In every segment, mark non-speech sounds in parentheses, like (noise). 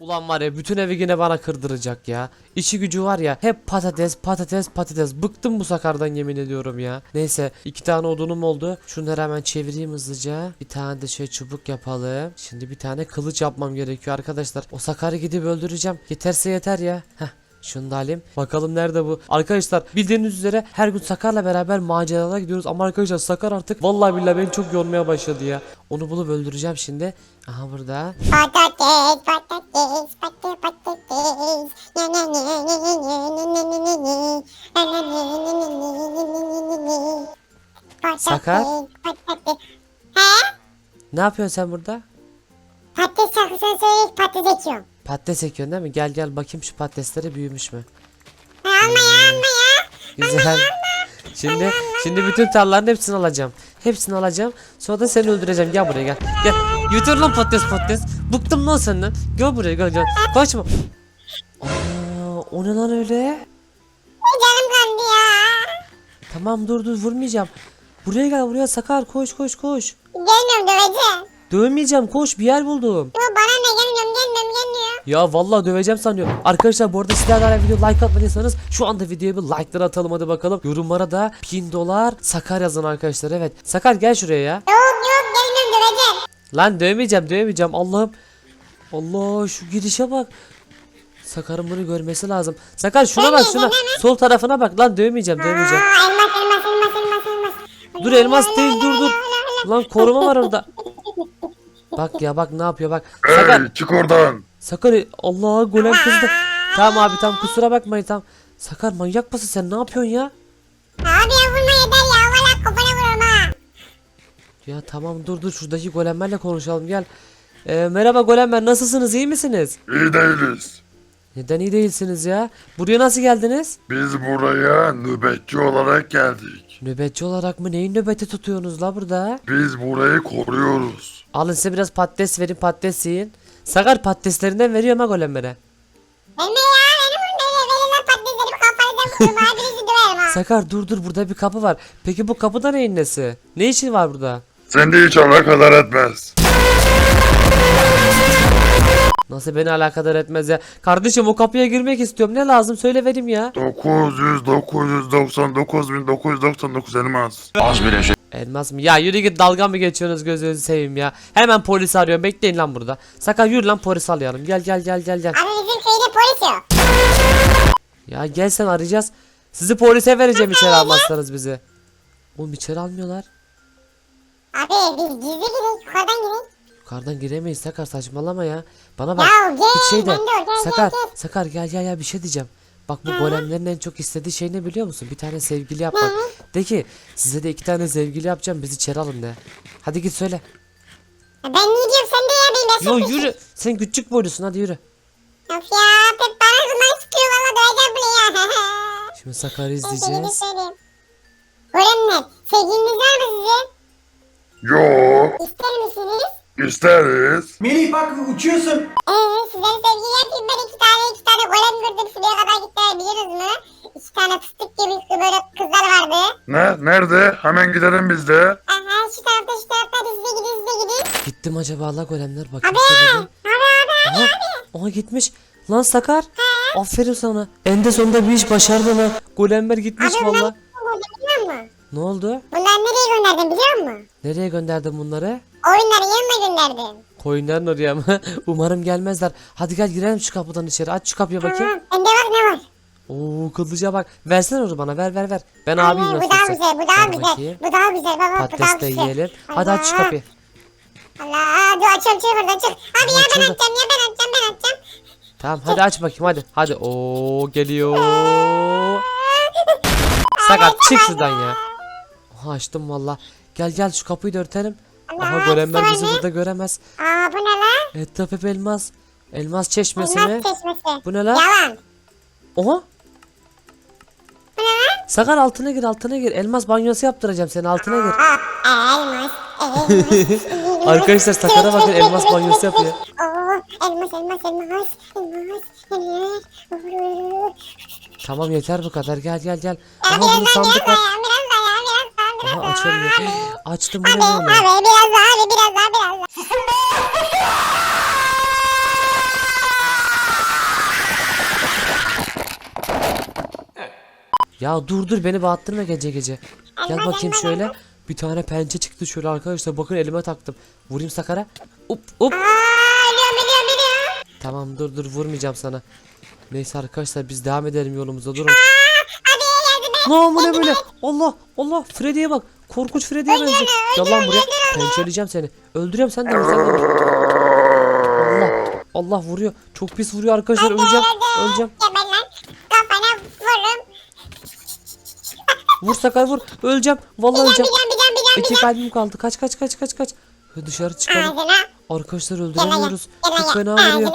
Ulan var ya bütün evi yine bana kırdıracak ya. İşi gücü var ya hep patates patates patates. Bıktım bu sakardan yemin ediyorum ya. Neyse iki tane odunum oldu. Şunları hemen çevireyim hızlıca. Bir tane de şöyle çubuk yapalım. Şimdi bir tane kılıç yapmam gerekiyor arkadaşlar. O sakarı gidip öldüreceğim. Yeterse yeter ya. Heh. Şunu da alayım. Bakalım nerede bu? Arkadaşlar bildiğiniz üzere her gün Sakar'la beraber maceralara gidiyoruz. Ama arkadaşlar Sakar artık vallahi billahi beni çok yormaya başladı ya. Onu bulup öldüreceğim şimdi. Aha burada. Patates, patates, Patates, Sakar? Patates. He? Ne yapıyorsun sen burada? Patates şarkısını söyleyip patates ekiyorum. Patates ekiyorsun değil mi? Gel gel bakayım şu patatesleri büyümüş mü? Ha, Alma ya alma ya. Güzel. Şimdi şimdi bütün tarlaların hepsini alacağım. Hepsini alacağım. Sonra da seni öldüreceğim. Gel buraya gel. Gel. Yutur lan patates patates. Bıktım lan senden. Gel buraya gel gel. Kaçma. Aa, o ne lan öyle? Canım kandı ya. Tamam dur dur vurmayacağım. Buraya gel buraya Sakar koş koş koş. Gelmiyorum döveceğim. Dövmeyeceğim koş bir yer buldum. Yo bana ne gelmiyorum gelmiyorum gelmiyor. Ya vallahi döveceğim sanıyor. Arkadaşlar bu arada sizler hala video like atmadıysanız şu anda videoya bir like'ları atalım hadi bakalım. Yorumlara da 1000 dolar Sakar yazın arkadaşlar evet. Sakar gel şuraya ya. Yok yok gelmiyorum döveceğim. Lan dövmeyeceğim dövmeyeceğim Allah'ım. Allah şu girişe bak. Sakar'ın bunu görmesi lazım. Sakar şuna bak şuna. Sol tarafına bak lan dövmeyeceğim dövmeyeceğim. Aa, Dur elmas değil dur dur. Lan koruma var orada. (laughs) Bak ya bak ne yapıyor bak. Sakar Hey çık oradan. Sakar Allah golem kızdı. Tamam abi tamam kusura bakmayın tamam. Sakar manyak mısın sen ne yapıyorsun ya? Abi ya vurma yeter ya. Valla kafana vururum ha. Ya tamam dur dur şuradaki golemlerle konuşalım gel. Ee, merhaba golemler nasılsınız iyi misiniz? İyi değiliz. Neden iyi değilsiniz ya? Buraya nasıl geldiniz? Biz buraya nöbetçi olarak geldik. Nöbetçi olarak mı neyin nöbeti tutuyorsunuz la burada? Biz burayı koruyoruz. Alın size biraz patates verin patates yiyin. Sakar patateslerinden veriyorum ha golemlere. Verme ya. Benim böyle verin lan patatesleri kafanıza vururum. Abi birisi döverim ha. Sakar dur dur burada bir kapı var. Peki bu kapıda neyin nesi? Ne için var burada? Sen de hiç alakadar etmez. Nasıl beni alakadar etmez ya? Kardeşim o kapıya girmek istiyorum. Ne lazım söyle vereyim ya. 900 999 1999 elmas. Az bile şey. Elmas mı? Ya yürü git dalga mı geçiyorsunuz gözünüzü seveyim ya. Hemen polis arıyorum. Bekleyin lan burada. Sakar yürü lan polis arayalım. Gel gel gel gel gel. Abi bizim köyde polis yok. Ya gel sen arayacağız. Sizi polise vereceğim içeri almazsanız bizi. Oğlum içeri almıyorlar. Abi biz gizli gidelim. Yukarıdan gidelim. Yukarıdan giremeyiz Sakar saçmalama ya. Bana bak. Ya gel, bir şey de. ben de o, gel, Sakar, gel, gel. Sakar gel gel gel bir şey diyeceğim. Bak bu golemlerin en çok istediği şey ne biliyor musun? Bir tane sevgili yapmak. De ki size de iki tane sevgili yapacağım bizi içeri alın de. Hadi git söyle. Ya Ben ne diyorum sen de ya benim Yo yürü. Sen küçük boylusun hadi yürü. Of ya pek bana zaman sıkıyor valla döveceğim bunu ya. (laughs) Şimdi Sakar'ı Ben seni bir izleyeceğiz. söyleyeyim. Görenler sevgiliniz var mı sizin? Yo İster misiniz? İsteriz. Melih bak uçuyorsun. Eee sizden sevgili yapayım ben iki tane iki tane golem gördüm şuraya kadar gittiler biliyorsunuz mu? İki tane fıstık gibi böyle kızlar vardı. Ne? Nerede? Hemen gidelim biz de. Aha şu tarafta şu tarafta hadi size gidin size gidin. Gittim acaba la golemler bakayım Abi abi abi abi. Aha, gitmiş. Lan Sakar. Aferin sana. En sonunda bir iş başardın ha. Golemler gitmiş Abi valla. bunlar biliyor musun? Ne oldu? Bunları nereye gönderdim biliyor musun? Nereye gönderdin bunları? Oyunların yanına gönderdim. Koyunların oraya mı? (laughs) Umarım gelmezler. Hadi gel girelim şu kapıdan içeri. Aç şu kapıya bakayım. Tamam. Bende bak ne var? Oo kılıca bak. Versene onu bana. Ver ver ver. Ben abiyim Anne, nasıl bu daha olsa. güzel bu daha Ver güzel. bakayım. Bu daha güzel baba bu daha Patates de güzel. yiyelim. Hadi aç şu Allah. kapıyı. Allah dur açıyorum çık buradan çık. Abi ya ben açıldı. açacağım ya ben açacağım ben açacağım. Tamam hadi aç bakayım hadi. Hadi. Oo geliyor. Sakat çık şuradan ya. Aha açtım valla. Gel gel şu kapıyı da örtelim. Aha golemler bizi burada göremez. Aa bu ne lan? Etraf hep elmas. Elmas çeşmesi mi? Elmas çeşmesi. Bu ne lan? Yalan. Oha. Bu ne lan? Sakar altına gir altına gir. Elmas banyosu yaptıracağım seni altına gir. Aa elmas. Elmas. (laughs) Arkadaşlar Sakar'a bakın elmas banyosu yapıyor. Oo elmas elmas elmas. Elmas. Elmas. Tamam yeter bu kadar gel gel gel. Daha biraz sandık var. Aha açamıyor. Açtım bunu ama. Abi biraz daha abi biraz daha biraz daha. Susun be. Ya dur dur beni bağıttırma gece gece. Gel bakayım şöyle. Bir tane pençe çıktı şöyle arkadaşlar. Bakın elime taktım. Vurayım Sakara. Up up. Tamam dur dur vurmayacağım sana. Neyse arkadaşlar biz devam edelim yolumuza durun. Yardım et. Ne böyle? Allah Allah Freddy'ye bak. Korkunç Freddy'ye benziyor. Gel lan buraya. Pençeleyeceğim seni. Öldürüyorum sen de sen de. Allah Allah vuruyor. Çok pis vuruyor arkadaşlar. Öleceğim. Öleceğim. Lan. Vur Sakar vur. Öleceğim. Vallahi öleceğim. İki kalbim kaldı. Kaç kaç kaç kaç kaç. Dışarı çıkalım. Arkadaşlar lan öldüremiyoruz. Çok lan fena vuruyor.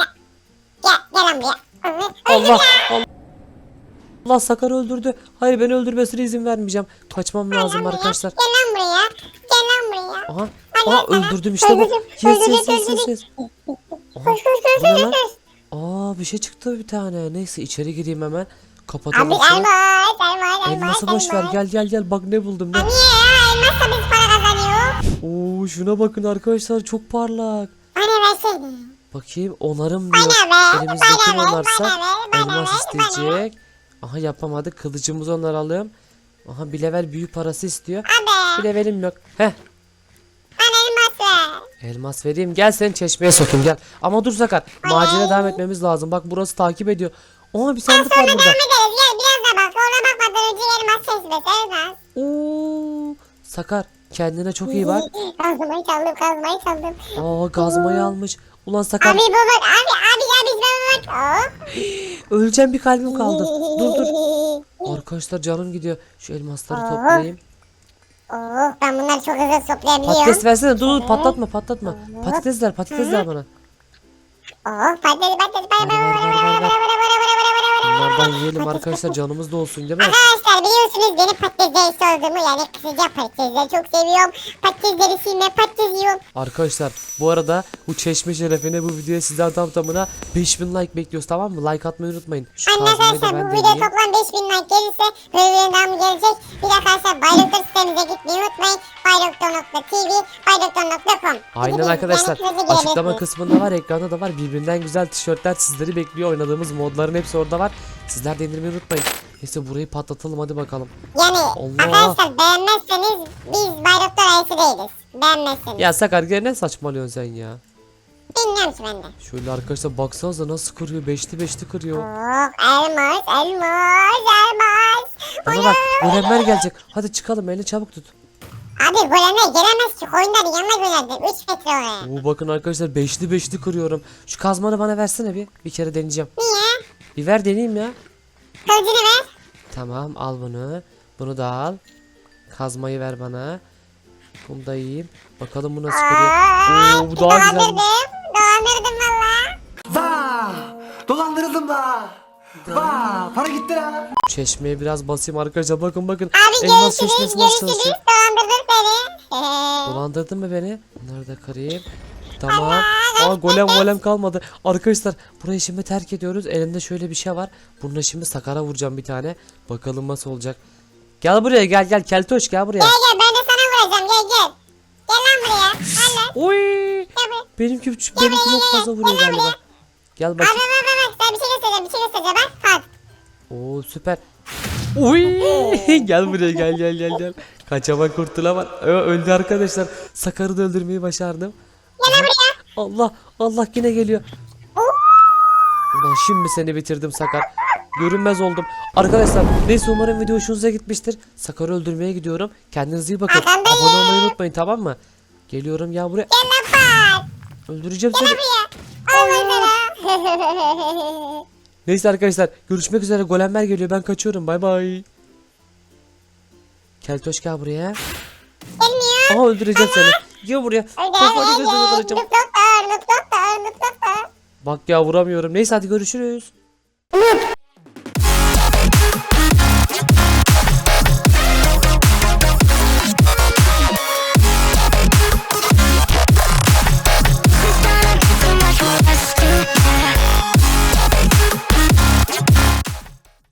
Lan Allah Allah. Allah Sakar'ı öldürdü. Hayır beni öldürmesine izin vermeyeceğim. Kaçmam lazım lan arkadaşlar. Gel lan buraya. Gel lan buraya. Aha. Aha öldürdüm işte bu. Yes yes yes yes yes. Aha, koş. Aa bir şey çıktı bir tane. Neyse içeri gireyim hemen. Abi Kapatalım. elmas şunu. elmas elmas. Elması boş ver. elmas. Gel gel gel. Bak ne buldum ne. Ya? Elmasla biz para kazanıyor. Oo şuna bakın arkadaşlar çok parlak. Bana versene. Bakayım onarım diyor. Bana ver, Elimizdeki bana ver, onarsa bana ver, bana elmas isteyecek. Aha yapamadık. Kılıcımızı onaralım. Aha bir level büyü parası istiyor. Abi Bir levelim yok. Heh bana elmas ver. elmas vereyim. Gel seni çeşmeye sokayım gel. Ama dur Sakar. Macera devam etmemiz lazım. Bak burası takip ediyor. Aa bir sandık var burada. devam ederiz. Gel biraz daha bak. Sonra bakmadan önce elmas seçmesi elmas. Oo Sakar kendine çok iyi bak. (laughs) Kazmayı çaldım kazmayı çaldım. Aa gazmayı almış. Ulan Sakar Abi bu bak abi abi abi. Öleceğim bir kalbim kaldı. Dur dur. Arkadaşlar canım gidiyor. Şu elmasları toplayayım. Oh ben bunları çok hızlı toplayabiliyorum. Patates versene dur dur patlatma patlatma. Patates ver patates ver bana. Oh patates patates patates. Ver, ver, ver, ver, ver. Vara, vara, Bunlardan yiyelim arkadaşlar canımız da olsun değil mi? Arkadaşlar biliyorsunuz benim patates olduğumu yani kısaca patatesleri çok seviyorum. Patatesleri silme patates yiyorum. Arkadaşlar bu arada bu çeşme şerefine bu videoya sizden tam tamına 5000 like bekliyoruz tamam mı? Like atmayı unutmayın. Şu Anne arkadaşlar bu video deneyeyim. toplam 5000 like gelirse böyle bir devamı gelecek. Bir de arkadaşlar Bayraktar sitemize gitmeyi unutmayın. Bayraktar.tv Bayraktar.com Aynen arkadaşlar açıklama kısmında var ekranda da var birbirinden güzel tişörtler sizleri bekliyor oynadığımız modların hepsi orada var sizler de indirmeyi unutmayın neyse burayı patlatalım hadi bakalım Yani Allah. arkadaşlar beğenmezseniz biz Bayraktar ailesi değiliz. Beğenmezseniz. ya Sakar gene ne saçmalıyorsun sen ya Bilmiyorum ki ben de. şöyle arkadaşlar baksanıza nasıl kırıyor beşli beşli kırıyor Oh elmas elmas elmas. bana bak golemler gelecek hadi çıkalım elini çabuk tut Abi golemler gelemez ki koyunların yanına gönderdim 3 metre oraya. Oo bakın arkadaşlar beşli beşli kırıyorum şu kazmanı bana versene bir bir kere deneyeceğim Niye? Bir ver deneyeyim ya Kılıcını ver. Tamam al bunu. Bunu da al. Kazmayı ver bana. Bunu da yiyeyim. Bakalım bu nasıl kırıyor. Oo bu daha güzelmiş. Dolandırdım. Dolandırdım valla. Vaa! Dolandırıldım da. Vaa! Para gitti la. Çeşmeye biraz basayım arkadaşlar. Bakın bakın. Abi Elmas görüşürüz görüşürüz. Dolandırdın beni. Dolandırdın mı beni? Bunları da kırayım. Tamam. Aa golem golem kalmadı. Arkadaşlar burayı şimdi terk ediyoruz. Elimde şöyle bir şey var. Bununla şimdi sakara vuracağım bir tane. Bakalım nasıl olacak. Gel buraya gel gel keltoş gel buraya. Gel gel ben de sana vuracağım gel gel. Gel lan buraya. Allah. Oy! Gel buraya. Benimki benimki çok fazla vuruyor galiba. Gel Abi bakayım. bak bak bak. Bir şey göstereceğim bir şey göstereceğim bak. Bak. Oo süper. Uy! (laughs) gel buraya gel gel gel gel. Kaçaman kurtulamam. Ö, öldü arkadaşlar. Sakar'ı da öldürmeyi başardım. Gel buraya. Allah Allah yine geliyor. Ulan şimdi seni bitirdim Sakar. Görünmez oldum. Arkadaşlar neyse umarım video hoşunuza gitmiştir. Sakar'ı öldürmeye gidiyorum. Kendinize iyi bakın. Arkandayım. Abone olmayı unutmayın tamam mı? Geliyorum ya buraya. Gel lan bak. Öldüreceğim seni. Buraya. Allah sana. (laughs) Neyse arkadaşlar görüşmek üzere. Golemler geliyor. Ben kaçıyorum. Bay bay. Keltoş gel buraya. Gelmiyor. Aha öldüreceğim seni. Gel buraya. Kafanı gözünü kıracağım. Bak ya vuramıyorum. Neyse hadi görüşürüz.